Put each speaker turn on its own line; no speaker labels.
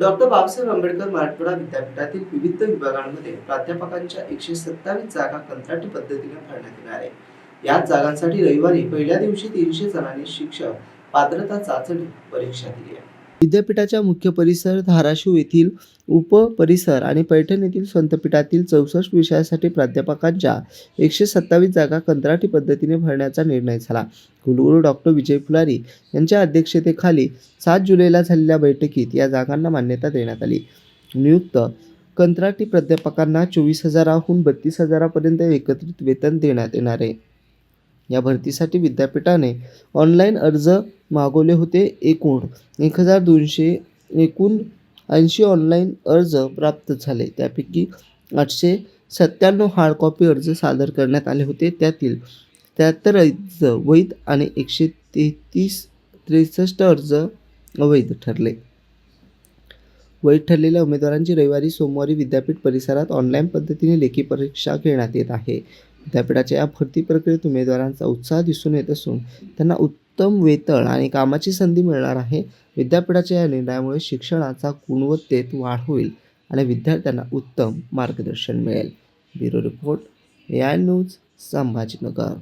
Doctor Babasaheb Ambedkar Marathwada विद्यापीठातील विविध विभागांमध्ये प्राध्यापकांच्या एकशे सत्तावीस जागा कंत्राटी पद्धतीने भरण्यात येणार आहे. याच जागांसाठी रविवारी पहिल्या दिवशी तीनशे जणांनी शिक्षक पात्रता चाचणी परीक्षा दिली आहे. विद्यापीठाच्या मुख्य परिसर धाराशिव येथील उपपरिसर आणि पैठण येथील संतपीठातील चौसष्ट विषयासाठी प्राध्यापकांच्या एकशे सत्तावीस जागा कंत्राटी पद्धतीने भरण्याचा निर्णय झाला. कुलगुरू डॉक्टर विजय फुलारी यांच्या अध्यक्षतेखाली सात जुलैला झालेल्या बैठकीत या जागांना मान्यता देण्यात आली. नियुक्त कंत्राटी प्राध्यापकांना चोवीस हजाराहून बत्तीस हजारापर्यंत एकत्रित वेतन देण्यात येणार आहे. या भरतीसाठी विद्यापीठाने ऑनलाईन अर्ज मागवले होते एकूण एक हजार दोनशे एकूण ऐंशी ऑनलाईन अर्ज प्राप्त झाले. त्यापैकी आठशे सत्त्याण्णव हार्ड कॉपी अर्ज सादर करण्यात आले होते. त्यातील त्र्याहत्तर अर्ज वैध आणि एकशे तेहतीस त्रेसष्ट अर्ज अवैध ठरले. वैध ठरलेल्या उमेदवारांची रविवारी सोमवारी विद्यापीठ परिसरात ऑनलाईन पद्धतीने लेखी परीक्षा घेण्यात येत आहे. विद्यापीठाच्या या भरती प्रक्रियेत उमेदवारांचा उत्साह दिसून येत असून त्यांना उत्तम वेतन आणि कामाची संधी मिळणार आहे. विद्यापीठाच्या या निर्णयामुळे शिक्षणाचा गुणवत्तेत वाढ होईल आणि विद्यार्थ्यांना उत्तम मार्गदर्शन मिळेल. Bureau report A I news Sambhajinagar.